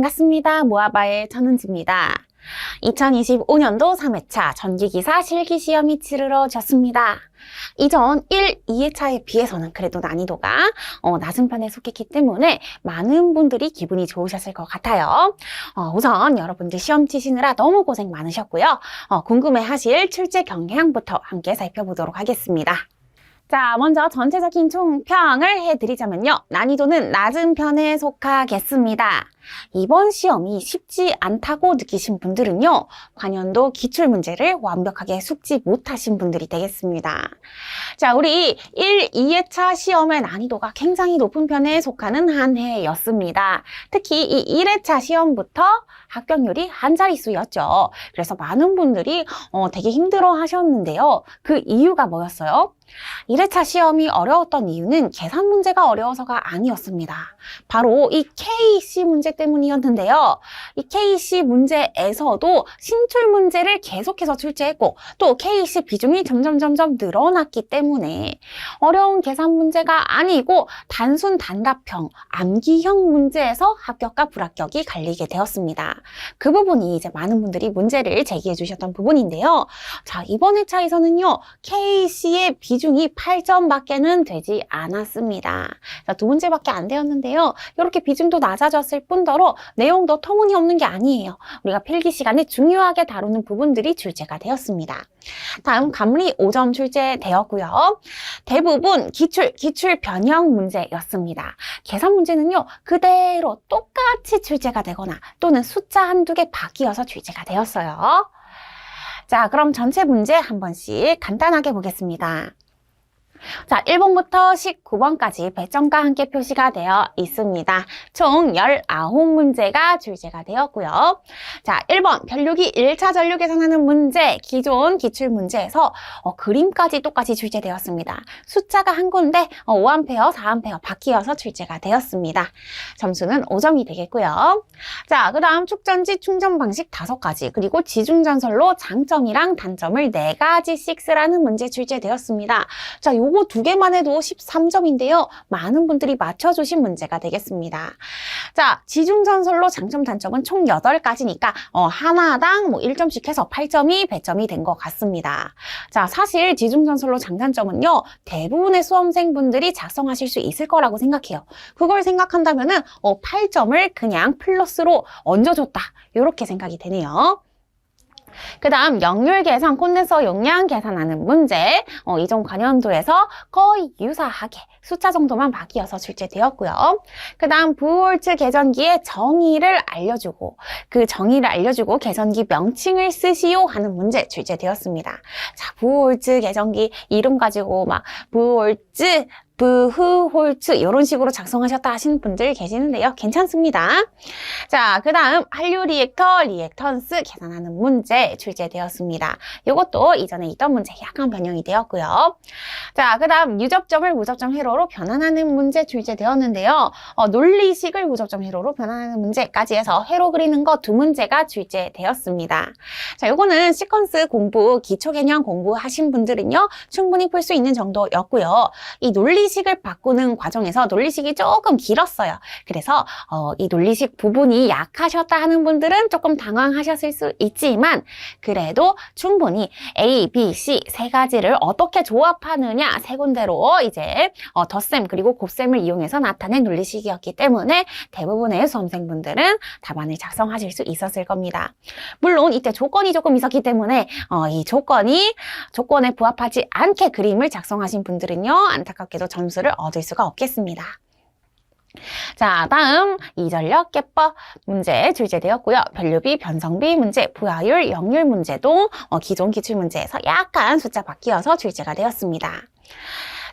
반갑습니다. 모아바의 천은지입니다. 2025년도 3회차 전기기사 실기시험이 치르러졌습니다. 이전 1, 2회차에 비해서는 그래도 난이도가 어, 낮은 편에 속했기 때문에 많은 분들이 기분이 좋으셨을 것 같아요. 어, 우선 여러분들 시험 치시느라 너무 고생 많으셨고요. 어, 궁금해하실 출제 경향부터 함께 살펴보도록 하겠습니다. 자, 먼저 전체적인 총평을 해드리자면요. 난이도는 낮은 편에 속하겠습니다. 이번 시험이 쉽지 않다고 느끼신 분들은요, 관연도 기출문제를 완벽하게 숙지 못하신 분들이 되겠습니다. 자, 우리 1, 2회차 시험의 난이도가 굉장히 높은 편에 속하는 한 해였습니다. 특히 이 1회차 시험부터 합격률이 한 자릿수였죠. 그래서 많은 분들이 어, 되게 힘들어 하셨는데요. 그 이유가 뭐였어요? 1회차 시험이 어려웠던 이유는 계산 문제가 어려워서가 아니었습니다. 바로 이 KC 문제 때문이었는데요. 이 KC 문제에서도 신출 문제를 계속해서 출제했고 또 KC 비중이 점점 점점 늘어났기 때문에 어려운 계산 문제가 아니고 단순 단답형, 암기형 문제에서 합격과 불합격이 갈리게 되었습니다. 그 부분이 이제 많은 분들이 문제를 제기해 주셨던 부분인데요. 자, 이번 회차에서는요. KC의 비중이 8점밖에는 되지 않았습니다. 자, 두 문제밖에 안 되었는데요. 이렇게 비중도 낮아졌을 뿐더러 내용도 터무니없는 게 아니에요. 우리가 필기 시간에 중요하게 다루는 부분들이 출제가 되었습니다. 다음 가문이 5점 출제되었고요. 대부분 기출, 기출 변형 문제였습니다. 계산 문제는요, 그대로 똑같이 출제가 되거나 또는 숫자 한두 개 바뀌어서 출제가 되었어요. 자, 그럼 전체 문제 한 번씩 간단하게 보겠습니다. 자, 1번부터 19번까지 배점과 함께 표시가 되어 있습니다. 총 19문제가 출제가 되었고요. 자, 1번 별육이 1차 전류 계산하는 문제, 기존 기출 문제에서 어, 그림까지 똑같이 출제되었습니다. 숫자가 한 군데 어, 5A, 4A 바뀌어서 출제가 되었습니다. 점수는 5점이 되겠고요. 자, 그 다음 축전지 충전 방식 5가지, 그리고 지중전설로 장점이랑 단점을 4가지씩 쓰라는 문제 출제되었습니다. 자, 요거 두 개만 해도 13점인데요. 많은 분들이 맞춰주신 문제가 되겠습니다. 자, 지중전설로 장점, 단점은 총 8가지니까 어, 하나당 뭐 1점씩 해서 8점이 배점이 된 것 같습니다. 자, 사실 지중전설로 장단점은요. 대부분의 수험생분들이 작성하실 수 있을 거라고 생각해요. 그걸 생각한다면은 어, 8점을 그냥 플러스로 얹어줬다. 이렇게 생각이 되네요. 그 다음 역률 계산, 콘덴서 용량 계산하는 문제 어, 이전 관연도에서 거의 유사하게 숫자 정도만 바뀌어서 출제되었고요. 그 다음 부홀츠 계전기의 정의를 알려주고 그 정의를 알려주고 계전기 명칭을 쓰시오 하는 문제 출제되었습니다. 자, 부홀츠 계전기 이름 가지고 막 부홀츠 부흐홀츠 이런 식으로 작성하셨다 하시는 분들 계시는데요. 괜찮습니다. 자, 그 다음 한류 리액터, 리액턴스 계산하는 문제 출제되었습니다. 이것도 이전에 있던 문제 약간 변형이 되었고요. 자, 그 다음 유접점을 무접점 회로로 변환하는 문제 출제되었는데요. 어, 논리식을 무접점 회로로 변환하는 문제까지 해서 회로 그리는 거 두 문제가 출제되었습니다. 자, 요거는 시퀀스 공부, 기초 개념 공부하신 분들은요, 충분히 풀 수 있는 정도였고요. 이 논리 논리식을 바꾸는 과정에서 논리식이 조금 길었어요. 그래서 어, 이 논리식 부분이 약하셨다 하는 분들은 조금 당황하셨을 수 있지만 그래도 충분히 A, B, C 세 가지를 어떻게 조합하느냐 세 군데로 이제 어, 덧셈 그리고 곱셈을 이용해서 나타낸 논리식이었기 때문에 대부분의 수험생분들은 답안을 작성하실 수 있었을 겁니다. 물론 이때 조건이 조금 있었기 때문에 어, 이 조건이 조건에 부합하지 않게 그림을 작성하신 분들은요 안타깝게도 점수를 얻을 수가 없겠습니다. 자, 다음 이전력 개법 문제 출제되었고요. 변류비, 변성비 문제, 부하율, 역률 문제도 어, 기존 기출 문제에서 약간 숫자 바뀌어서 출제가 되었습니다.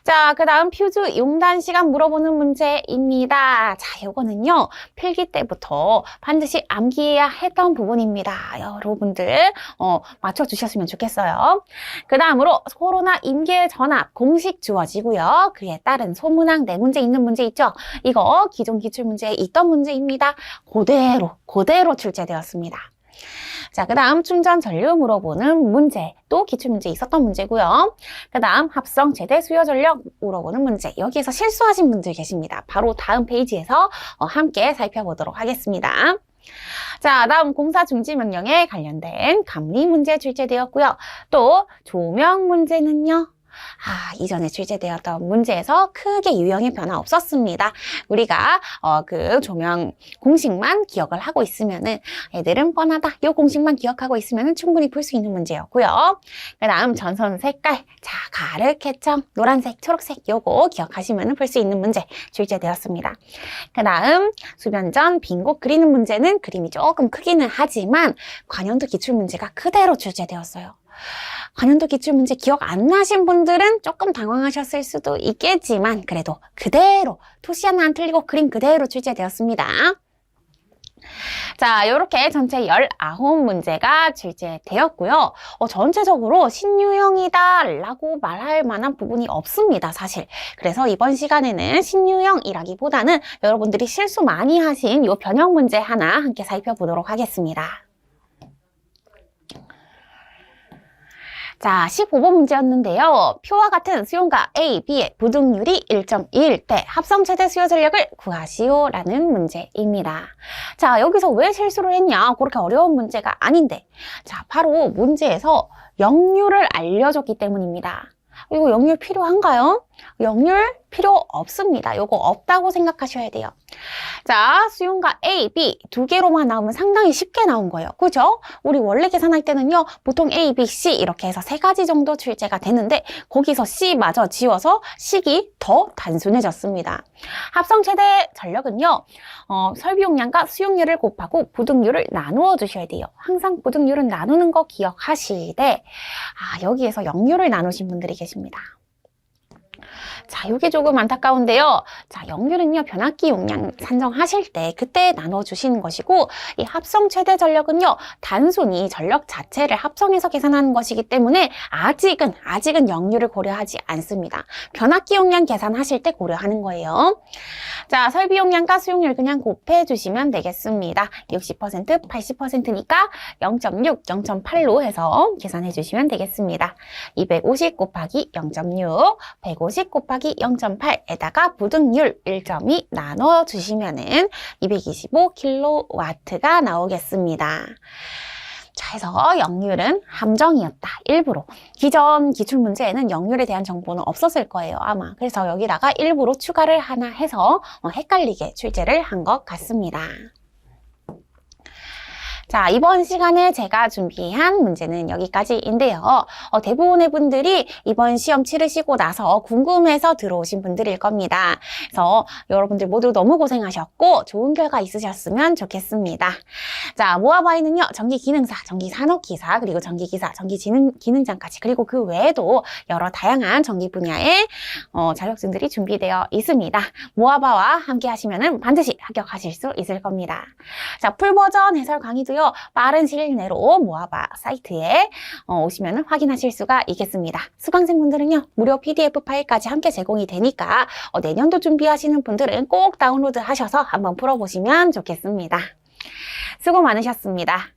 자, 그 다음 퓨즈 용단 시간 물어보는 문제입니다. 자, 요거는요, 필기 때부터 반드시 암기해야 했던 부분입니다. 여러분들, 어, 맞춰주셨으면 좋겠어요. 그 다음으로 코로나 임계 전압 공식 주어지고요. 그에 따른 소문항 네 문제 있는 문제 있죠? 이거 기존 기출 문제에 있던 문제입니다. 그대로, 그대로 출제되었습니다. 자, 그 다음 충전 전류 물어보는 문제. 또 기출문제 있었던 문제고요. 그 다음 합성 제대 수요 전력 물어보는 문제. 여기에서 실수하신 분들 계십니다. 바로 다음 페이지에서 어, 함께 살펴보도록 하겠습니다. 자, 다음 공사 중지 명령에 관련된 감리 문제 출제되었고요. 또 조명 문제는요. 아, 이전에 출제되었던 문제에서 크게 유형의 변화 없었습니다. 우리가 어, 그 조명 공식만 기억을 하고 있으면은 애들은 뻔하다. 이 공식만 기억하고 있으면은 충분히 풀 수 있는 문제였고요. 그 다음 전선 색깔, 자, 가르, 캐점, 노란색, 초록색 요거 기억하시면은 풀 수 있는 문제 출제되었습니다. 그 다음 수변전 빈곳 그리는 문제는 그림이 조금 크기는 하지만 관연도 기출 문제가 그대로 출제되었어요. 관연도 기출 문제 기억 안 나신 분들은 조금 당황하셨을 수도 있겠지만 그래도 그대로 토시 하나 안 틀리고 그림 그대로 출제되었습니다. 자, 이렇게 전체 19문제가 출제되었고요. 어, 전체적으로 신유형이다 라고 말할 만한 부분이 없습니다, 사실. 그래서 이번 시간에는 신유형이라기보다는 여러분들이 실수 많이 하신 이 변형 문제 하나 함께 살펴보도록 하겠습니다. 자, 15번 문제였는데요. 표와 같은 수용과 A, B의 부등률이 1.1대 합성 최대 수요 전력을 구하시오 라는 문제입니다. 자, 여기서 왜 실수를 했냐? 그렇게 어려운 문제가 아닌데. 자, 바로 문제에서 역률을 알려줬기 때문입니다. 이거 역률 필요한가요? 역률 필요 없습니다. 요거 없다고 생각하셔야 돼요. 자, 수용과 A, B 두 개로만 나오면 상당히 쉽게 나온 거예요. 그죠? 우리 원래 계산할 때는요, 보통 A, B, C 이렇게 해서 세 가지 정도 출제가 되는데, 거기서 C마저 지워서 식이 더 단순해졌습니다. 합성 최대 전력은요, 어, 설비용량과 수용률을 곱하고 부등률을 나누어 주셔야 돼요. 항상 부등률은 나누는 거 기억하시되, 아, 여기에서 역률을 나누신 분들이 계십니다. 자, 이게 조금 안타까운데요. 자, 역률은요, 변압기 용량 산정하실 때 그때 나눠주시는 것이고, 이 합성 최대 전력은요, 단순히 전력 자체를 합성해서 계산하는 것이기 때문에 아직은, 아직은 역률을 고려하지 않습니다. 변압기 용량 계산하실 때 고려하는 거예요. 자, 설비 용량과 수용률 그냥 곱해 주시면 되겠습니다. 60%, 80%니까 0.6, 0.8로 해서 계산해 주시면 되겠습니다. 250 곱하기 0.6, 150 곱하기 0.8에다가 부등률 1.2 나눠 주시면 은 225kW가 나오겠습니다. 자, 해서 역률은 함정이었다. 일부러. 기존 기출문제에는 역률에 대한 정보는 없었을 거예요, 아마. 그래서 여기다가 일부러 추가를 하나 해서 어, 헷갈리게 출제를 한 것 같습니다. 자, 이번 시간에 제가 준비한 문제는 여기까지인데요. 어, 대부분의 분들이 이번 시험 치르시고 나서 궁금해서 들어오신 분들일 겁니다. 그래서 여러분들 모두 너무 고생하셨고 좋은 결과 있으셨으면 좋겠습니다. 자, 모아바이는요, 전기기능사, 전기산업기사, 그리고 전기기사, 전기기능장까지, 그리고 그 외에도 여러 다양한 전기 분야의 어, 자격증들이 준비되어 있습니다. 모아바와 함께 하시면 반드시 합격하실 수 있을 겁니다. 자, 풀버전 해설 강의도 요, 빠른 시일 내로 모아바 사이트에 어, 오시면 확인하실 수가 있겠습니다. 수강생분들은요, 무료 PDF 파일까지 함께 제공이 되니까 어, 내년도 준비하시는 분들은 꼭 다운로드 하셔서 한번 풀어보시면 좋겠습니다. 수고 많으셨습니다.